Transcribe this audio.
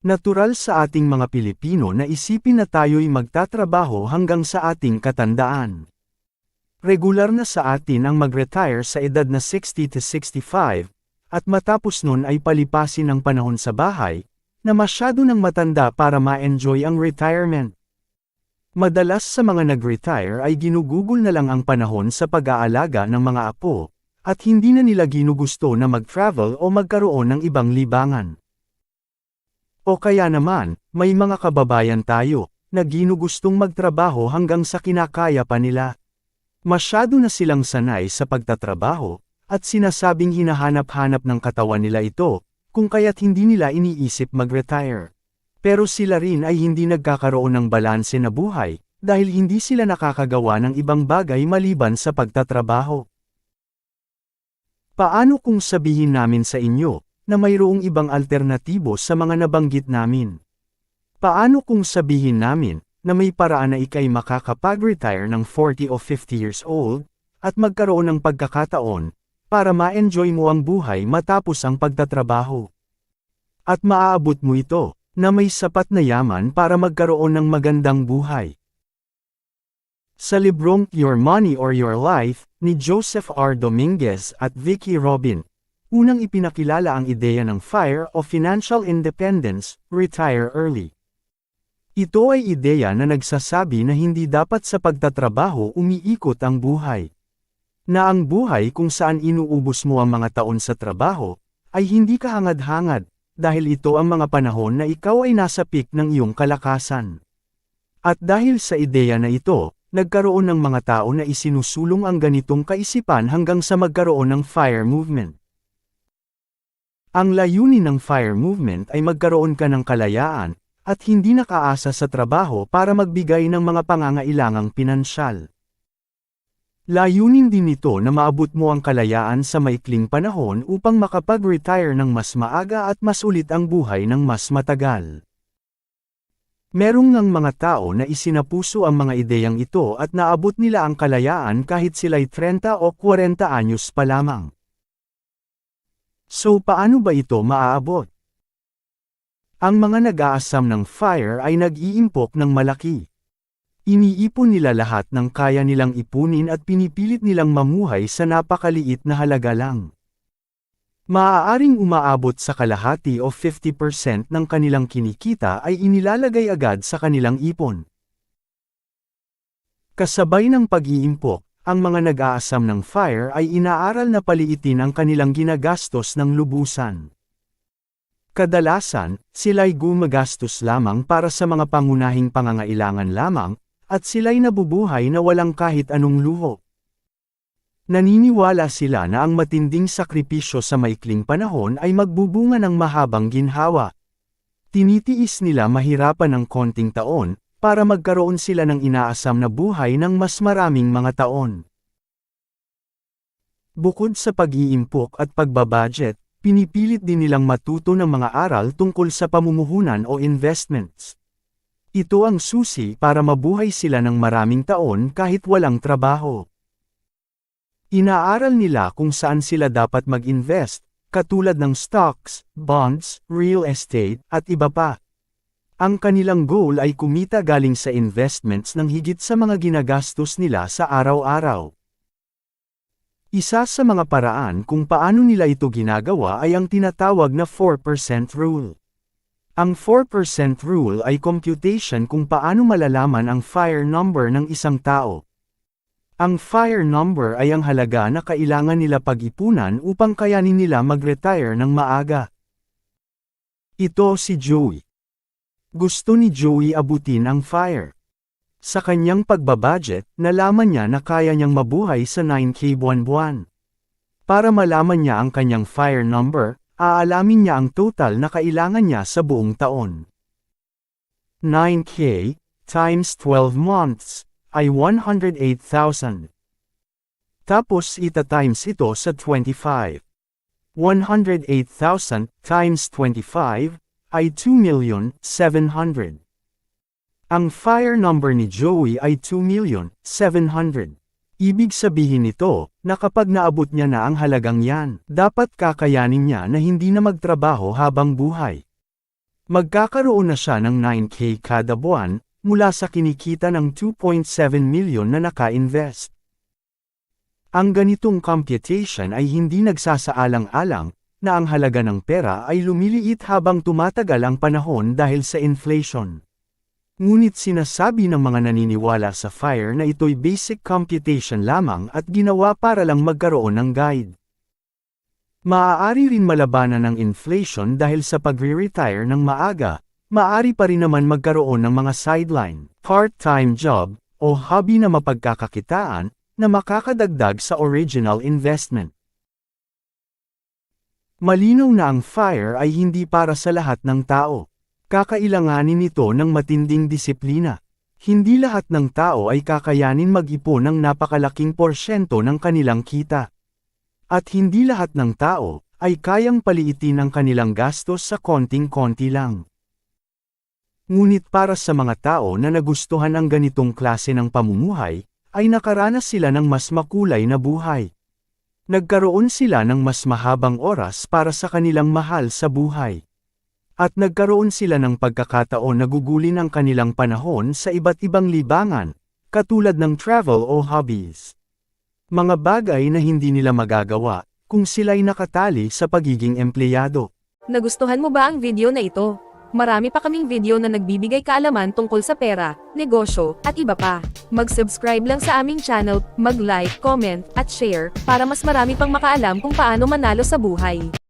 Natural sa ating mga Pilipino na isipin na tayo'y magtatrabaho hanggang sa ating katandaan. Regular na sa atin ang mag-retire sa edad na 60 to 65, at matapos nun ay palipasin ang panahon sa bahay, na masyado ng matanda para ma-enjoy ang retirement. Madalas sa mga nag-retire ay ginugugol na lang ang panahon sa pag-aalaga ng mga apo, at hindi na nila ginugusto na mag-travel o magkaroon ng ibang libangan. O kaya naman, may mga kababayan tayo, na ginugustong magtrabaho hanggang sa kinakaya pa nila. Masyado na silang sanay sa pagtatrabaho, at sinasabing hinahanap-hanap ng katawan nila ito, kung kaya't hindi nila iniisip mag-retire. Pero sila rin ay hindi nagkakaroon ng balanse na buhay, dahil hindi sila nakakagawa ng ibang bagay maliban sa pagtatrabaho. Paano kung sabihin namin sa inyo, na mayroong ibang alternatibo sa mga nabanggit namin? Paano kung sabihin namin, na may paraan na ikay makakapag-retire ng 40 o 50 years old, at magkaroon ng pagkakataon, para ma-enjoy mo ang buhay matapos ang pagtatrabaho. At maaabot mo ito, na may sapat na yaman para magkaroon ng magandang buhay. Sa librong Your Money or Your Life, ni Joseph R. Dominguez at Vicky Robin, unang ipinakilala ang ideya ng FIRE o Financial Independence, Retire Early. Ito ay ideya na nagsasabi na hindi dapat sa pagtatrabaho umiikot ang buhay. Na ang buhay kung saan inuubos mo ang mga taon sa trabaho, ay hindi kahangad-hangad, dahil ito ang mga panahon na ikaw ay nasa peak ng iyong kalakasan. At dahil sa ideya na ito, nagkaroon ng mga tao na isinusulong ang ganitong kaisipan hanggang sa magkaroon ng FIRE movement. Ang layunin ng FIRE movement ay magkaroon ka ng kalayaan, at hindi nakaasa sa trabaho para magbigay ng mga pangangailangang pinansyal. Layunin din nito na maabot mo ang kalayaan sa maikling panahon upang makapag-retire ng mas maaga at mas ulit ang buhay ng mas matagal. Merong ng mga tao na isinapuso ang mga ideyang ito at naabot nila ang kalayaan kahit sila'y 30 o 40 anyos pa lamang. So paano ba ito maaabot? Ang mga nag-aasam ng FIRE ay nag-iimpok ng malaki. Iniipon nila lahat ng kaya nilang ipunin at pinipilit nilang mamuhay sa napakaliit na halaga lang. Maaaring umaabot sa kalahati o 50% ng kanilang kinikita ay inilalagay agad sa kanilang ipon. Kasabay ng pag-iimpok, ang mga nag-aasam ng FIRE ay inaaral na paliitin ang kanilang ginagastos ng lubusan. Kadalasan, sila'y gumagastos lamang para sa mga pangunahing pangangailangan lamang, at sila'y nabubuhay na walang kahit anong luho. Naniniwala sila na ang matinding sakripisyo sa maikling panahon ay magbubunga ng mahabang ginhawa. Tinitiis nila mahirapan ng konting taon, para magkaroon sila ng inaasam na buhay ng mas maraming mga taon. Bukod sa pag-iimpok at pagbabudget, pinipilit din nilang matuto ng mga aral tungkol sa pamumuhunan o investments. Ito ang susi para mabuhay sila ng maraming taon kahit walang trabaho. Inaaral nila kung saan sila dapat mag-invest, katulad ng stocks, bonds, real estate, at iba pa. Ang kanilang goal ay kumita galing sa investments ng higit sa mga ginagastos nila sa araw-araw. Isa sa mga paraan kung paano nila ito ginagawa ay ang tinatawag na 4% rule. Ang 4% rule ay computation kung paano malalaman ang FIRE number ng isang tao. Ang FIRE number ay ang halaga na kailangan nila pag-ipunan upang kayanin nila mag-retire ng maaga. Ito si Joey. Gusto ni Joey abutin ang FIRE. Sa kanyang pagbabudget, nalaman niya na kaya niyang mabuhay sa 9K buwan-buwan. Para malaman niya ang kanyang FIRE number, aalamin niya ang total na kailangan niya sa buong taon. 9K times 12 months ay 108,000. Tapos ita times ito sa 25. 108,000 times 25 ay 2,700,000. Ang fire number ni Joey ay 2,700,000. Ibig sabihin nito, na kapag naabot niya na ang halagang yan, dapat kakayanin niya na hindi na magtrabaho habang buhay. Magkakaroon na siya ng 9K kada buwan, mula sa kinikita ng 2.7 milyon na naka-invest. Ang ganitong computation ay hindi nagsasaalang-alang, na ang halaga ng pera ay lumiliit habang tumatagal ang panahon dahil sa inflation. Ngunit sinasabi ng mga naniniwala sa FIRE na ito'y basic computation lamang at ginawa para lang magkaroon ng guide. Maaari rin malabanan ng inflation dahil sa pagre-retire ng maaga, maaari pa rin naman magkaroon ng mga sideline, part-time job, o hobby na mapagkakakitaan, na makakadagdag sa original investment. Malinaw na ang FIRE ay hindi para sa lahat ng tao. Kakailanganin nito ng matinding disiplina. Hindi lahat ng tao ay kakayanin mag-ipon ng napakalaking porsyento ng kanilang kita. At hindi lahat ng tao ay kayang paliitin ang kanilang gastos sa konting-konti lang. Ngunit para sa mga tao na nagustuhan ang ganitong klase ng pamumuhay, ay nakaranas sila ng mas makulay na buhay. Nagkaroon sila ng mas mahabang oras para sa kanilang mahal sa buhay. At nagkaroon sila ng pagkakataon na gugulin ang kanilang panahon sa iba't ibang libangan, katulad ng travel o hobbies. Mga bagay na hindi nila magagawa, kung sila'y nakatali sa pagiging empleyado. Nagustuhan mo ba ang video na ito? Marami pa kaming video na nagbibigay kaalaman tungkol sa pera, negosyo, at iba pa. Mag-subscribe lang sa aming channel, mag-like, comment, at share, para mas marami pang makaalam kung paano manalo sa buhay.